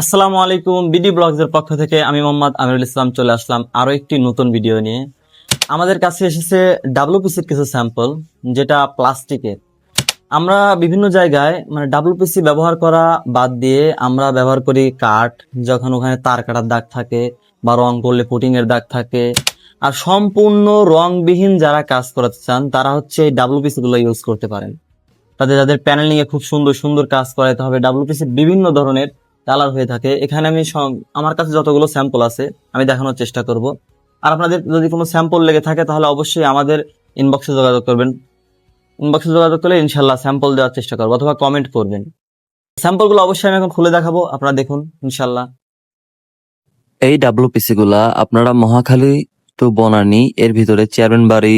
আসসালামু আলাইকুম BD blogs এর পক্ষ থেকে আমি মোহাম্মদ আমিরুল ইসলাম চলে আসলাম আরও একটি নতুন ভিডিও নিয়ে। আমাদের কাছে এসেছে ডাব্লিউপিসির কিছু স্যাম্পল যেটা প্লাস্টিকের। আমরা বিভিন্ন জায়গায় মানে ডাব্লিউপিসি ব্যবহার করা বাদ দিয়ে আমরা ব্যবহার করি কাঠ, যখন ওখানে তার কাটার দাগ থাকে বা রং করলে পুটিং এর দাগ থাকে। আর সম্পূর্ণ রংবিহীন যারা কাজ করাতে চান, তারা হচ্ছে এই ডাব্লিউপিসি গুলো ইউজ করতে পারেন। তাদের যাদের প্যানেলিং এ খুব সুন্দর সুন্দর কাজ করাতে হবে। ডাব্লিউপিসি বিভিন্ন ধরনের কালার হয়ে থাকে। এখানে আমি আমার কাছে যতগুলো স্যাম্পল আছে, আমি দেখানোর চেষ্টা করব। আর আপনাদের যদি কোনো স্যাম্পল লেগে থাকে, তাহলে অবশ্যই আমাদের ইনবক্সে যোগাযোগ করবেন। ইনবক্সে যোগাযোগ করলে ইনশাল্লাহ স্যাম্পল দেওয়ার চেষ্টা করব অথবা কমেন্ট করবেন। স্যাম্পলগুলো অবশ্যই আমি এখন খুলে দেখাবো, আপনারা দেখুন, ইনশাল্লাহ। এই ডাব্লিউপিসি গুলা আপনারা মহাখালী টু বনানী, এর ভিতরে চেয়ারম্যান বাড়ি,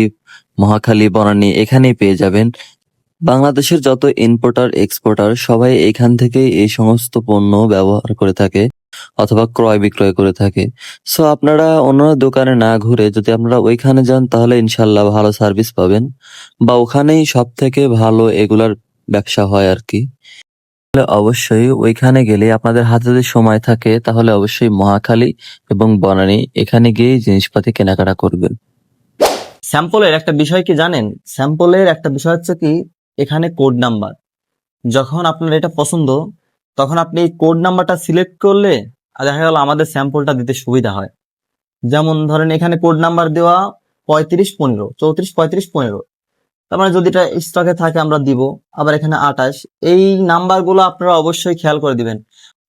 মহাখালী, বনানী এখানেই পেয়ে যাবেন। বাংলাদেশের যত ইম্পোর্টার এক্সপোর্টার সবাই এখান থেকেই এই সমস্ত পণ্য ব্যবহার করে থাকে অথবা ক্রয় বিক্রয় করে থাকে। সো আপনারা অন্য দোকানে না ঘুরে যদি আপনারা ওইখানে যান, তাহলে ইনশাল্লাহ ভালো সার্ভিস পাবেন। বা ওখানেই সব থেকে ভালো এগুলার ব্যবসা হয় আর কি। তাহলে অবশ্যই ওইখানে গেলে আপনাদের হাতে যদি সময় থাকে, তাহলে অবশ্যই মহাখালী এবং বনানী এখানে গিয়ে জিনিসপাতি কেনাকাটা করবেন। স্যাম্পলের একটা বিষয় কি জানেন? স্যাম্পলের একটা বিষয় হচ্ছে কি এখানে কোড নাম্বার যখন আপনার এটা পছন্দ, তখন আপনি এই কোড নাম্বারটা সিলেক্ট করলে দেখা গেল আমাদের স্যাম্পলটা দিতে সুবিধা হয়। যেমন ধরেন এখানে কোড নাম্বার দেওয়া পঁয়ত্রিশ পনেরো, চৌত্রিশ পঁয়ত্রিশ পনেরো। তার মানে যদি এটা স্টকে থাকে আমরা দিব, আবার এখানে আঠাশ। এই নাম্বারগুলো আপনারা অবশ্যই খেয়াল করে দিবেন।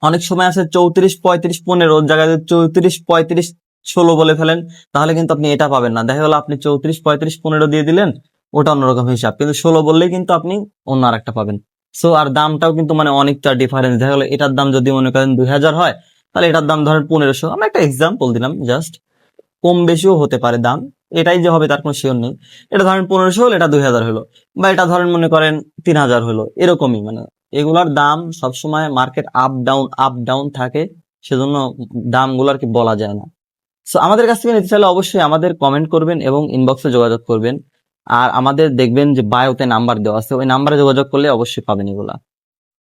অনেক সময় আছে চৌত্রিশ পঁয়ত্রিশ পনেরো জায়গায় চৌত্রিশ পঁয়ত্রিশ ষোলো বলে ফেলেন, তাহলে কিন্তু আপনি এটা পাবেন না। দেখা গেল আপনি চৌত্রিশ পঁয়ত্রিশ পনেরো দিয়ে দিলেন ওটা অন্যরকম হিসাব। কিন্তু ষোলো বললেই কিন্তু আপনি অন্য আর একটা পাবেন। সো আর দামটাও কিন্তু মানে অনেকটা ডিফারেন্স দেখা গেলো, এটার দাম যদি মনে করেন দুই হাজার হয়, তাহলে এটার দাম ধরেন পনেরোশো। আমি একটা এক্সাম্পল দিলাম জাস্ট কম বেশিও হতে পারে দাম। এটাই যে হবে তার কোনো শিওর নেই। এটা ধরেন পনেরোশো হলো, এটা দুই হাজার হলো। বা এটা ধরেন মনে করেন তিন হাজার হলো। এরকমই মানে এগুলার দাম সবসময় market up down up down থাকে। সেজন্য দামগুলো আর কি বলা যায় না। সো আমাদের কাছ থেকে নিতে চাইলে অবশ্যই আমাদের কমেন্ট করবেন এবং ইনবক্সে যোগাযোগ করবেন। আর আমাদের দেখবেন যে বায়োতে নাম্বার দেওয়া আছে, ওই নাম্বারে যোগাযোগ করলে অবশ্যই পাবেন এগুলা।